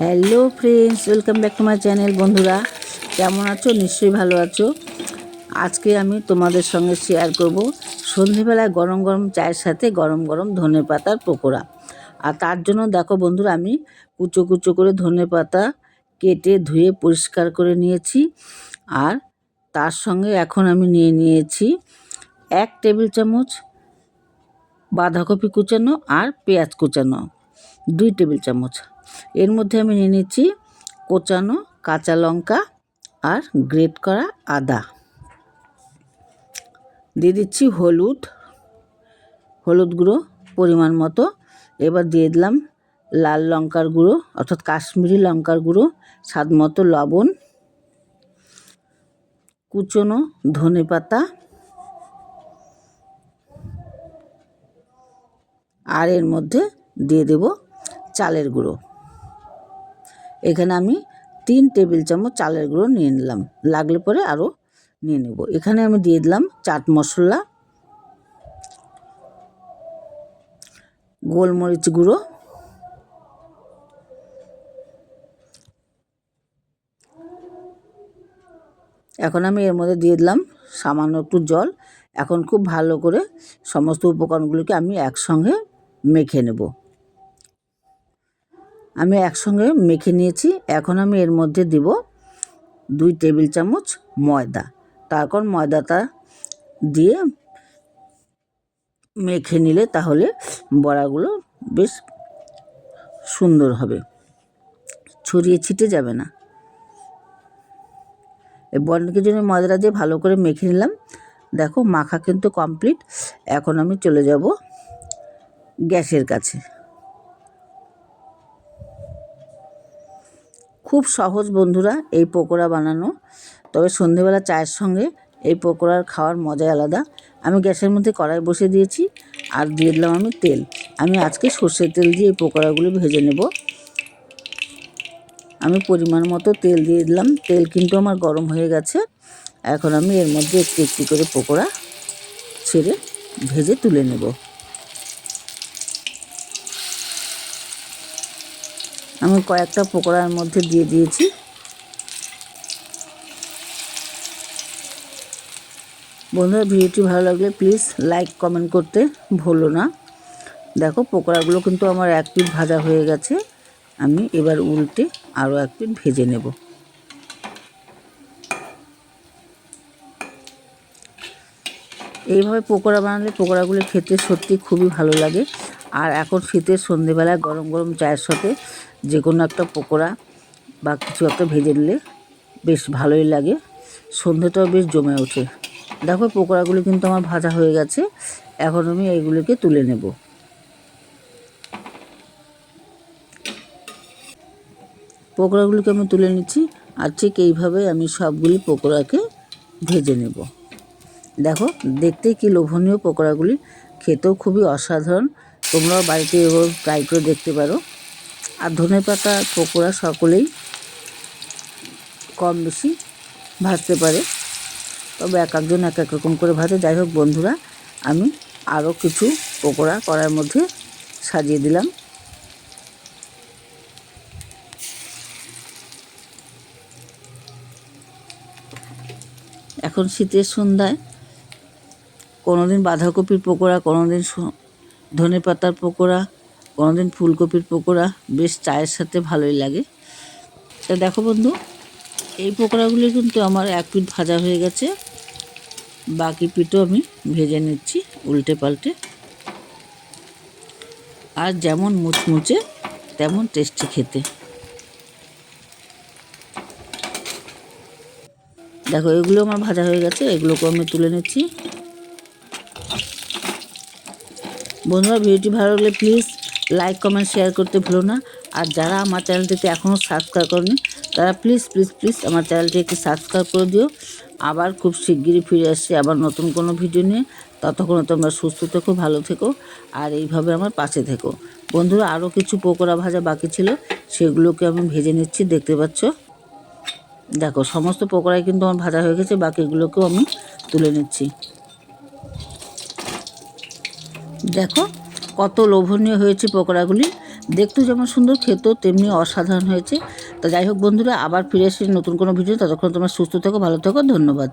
Hello friends welcome back to my channel বন্ধুরা। কেমন আছো? নিশ্চয়ই ভালো আছো। আজকে আমি তোমাদের সঙ্গে শেয়ার করব সন্ধেবেলায় গরম গরম চায়ের সাথে গরম গরম ধনে পাতার পকোড়া। আর তার জন্য দেখো বন্ধুরা, আমি কুচো কুচো করে ধনে পাতা কেটে ধুয়ে পরিষ্কার করে নিয়েছি। আর তার সঙ্গে এখন আমি নিয়ে নিয়েছি এক টেবিল চামচ বাঁধাকপি কুচানো আর পেঁয়াজ কুচানো। দুই টেবিল চামচ। এর মধ্যে আমি নিয়ে নিচ্ছি কোচানো কাঁচা লঙ্কা আর গ্রেট করা আদা। দিয়ে দিচ্ছি হলুদ হলুদ গুঁড়ো পরিমাণ মতো। এবার দিয়ে দিলাম লাল লঙ্কার গুঁড়ো, অর্থাৎ কাশ্মীরি লঙ্কার গুঁড়ো, স্বাদ মতো লবণ, কুচনো ধনে পাতা আর এর মধ্যে দিয়ে দেব চালের গুঁড়ো। এখানে আমি তিন টেবিল চামচ চালের গুঁড়ো নিয়ে নিলাম। লাগলে পরে আরও নিয়ে নেব। এখানে আমি দিয়ে দিলাম চাট মশলা, গোলমরিচ গুঁড়ো, এখন আমি এর মধ্যে দিয়ে দিলাম সামান্য একটু জল। এখন খুব ভালো করে সমস্ত উপকরণগুলিকে আমি একসঙ্গে মেখে নেব। আমি একসঙ্গে মেখে নিয়েছি। এখন আমি এর মধ্যে দিব দুই টেবিল চামচ ময়দা। তারপর ময়দাটা দিয়ে মেখে নিলে তাহলে বড়াগুলো বেশ সুন্দর হবে। ছড়িয়ে ছিটে যাবে না। এই বনকে জন্য ময়দাটা দিয়ে ভালো করে মেখে নিলাম। দেখো, মাখা কিন্তু কমপ্লিট। এখন আমি চলে যাব গ্যাসের কাছে। খুব সহজ বন্ধুরা এই পকোড়া বানানো। তবে সন্ধেবেলা চায়ের সঙ্গে এই পকোড়ার খাওয়ার মজাই আলাদা। আমি গ্যাসের মধ্যে কড়াই বসে দিয়েছি আর দিয়ে দিলাম আমি তেল। আমি আজকে সর্ষের তেল দিয়ে এই পকোড়াগুলো ভেজে নেব। আমি পরিমাণ মতো তেল দিয়ে দিলাম। তেল কিন্তু আমার গরম হয়ে গেছে। এখন আমি এর মধ্যে একটু একটু করে পকোড়া ছেড়ে ভেজে তুলে নেব। আমি কয়েকটা পকোড়ার মধ্যে দিয়ে দিয়েছি। বন্ধুরা, ভিডিওটি ভালো লাগলে প্লিজ লাইক, কমেন্ট করতে ভুলো না। দেখো, পকোড়াগুলো কিন্তু আমার এক পিঠ ভাজা হয়ে গেছে। আমি এবার উল্টে আরও এক পিঠ ভেজে নেব। এইভাবে পকোড়া বানালে পকোড়াগুলো খেতে সত্যি খুবই ভালো লাগে। আর এখন শীতের সন্ধেবেলায় গরম গরম চায়ের সাথে যে কোনো একটা পকোড়া বা কিছু একটা ভেজে নিলে বেশ ভালোই লাগে। সন্ধেটাও বেশ জমে ওঠে। দেখো, পকোড়াগুলো কিন্তু আমার ভাজা হয়ে গেছে। এখন আমি এইগুলোকে তুলে নেব। পকোড়াগুলোকে আমি তুলে নিচ্ছি আর ঠিক এইভাবে আমি সবগুলি পকোড়াকে ভেজে নেব। দেখো দেখতে কি লোভনীয় পকোড়াগুলি। খেতেও খুবই অসাধারণ। তোমরাও বাড়িতে এবার ট্রাই করে দেখতে পারো। আর ধনে পাতা, পকোড়া সকলেই কম বেশি ভাজতে পারে। তবে এক একজন এক এক রকম করে ভাজে। যাই হোক বন্ধুরা, আমি আরও কিছু পকোড়া করার মধ্যে সাজিয়ে দিলাম। এখন শীতের সন্ধ্যায় কোনো দিন বাঁধাকপির পকোড়া কোনো দিন ধনে পাতার পকোড়া দিন ফুলকপির পকোড়া বেশ চায়ের সাথে ভালোই লাগে। তা দেখো বন্ধু, এই পকোড়াগুলি কিন্তু আমার এক পিঠ ভাজা হয়ে গেছে। বাকি পিঠও আমি ভেজে নিচ্ছি উল্টে পাল্টে। আর যেমন মুচমুচে, তেমন টেস্টি খেতে। দেখো, এগুলো আমার ভাজা হয়ে গেছে এগুলোকে আমি তুলে নিচ্ছি। বন্ধুরা, ভিডিওটি ভালো লাগলে প্লিজ লাইক কমেন্ট শেয়ার করতে ভুলো না। আর যারা আমার চ্যানেলটিতে এখনও সাবস্ক্রাইব করেনি, তারা প্লিজ প্লিজ প্লিজ আমার চ্যানেলটি একটি সাবস্ক্রাইব করে দিও। আবার খুব শিগগিরই ফিরে আসছি আবার নতুন কোনো ভিডিও নিয়ে। ততক্ষণে তোমরা সুস্থ থেকো, ভালো থেকো, আর এইভাবে আমার পাশে থেকো। বন্ধুরা, আরও কিছু পকোড়া ভাজা বাকি ছিল, সেগুলোকে আমি ভেজে নিচ্ছি, দেখতে পাচ্ছ? দেখো, সমস্ত পকোড়াই কিন্তু আমার ভাজা হয়ে গেছে, বাকিগুলোকেও আমি তুলে নিচ্ছি। দেখো কত লোভনীয় হয়েছে পকোড়াগুলি। দেখতেও যেমন সুন্দর, খেতেও তেমনি অসাধারণ হয়েছে। তা যাই হোক বন্ধুরা, আবার ফিরে এসে নতুন কোনো ভিডিও ততক্ষণ তোমরা সুস্থ থেকো, ভালো থেকো, ধন্যবাদ।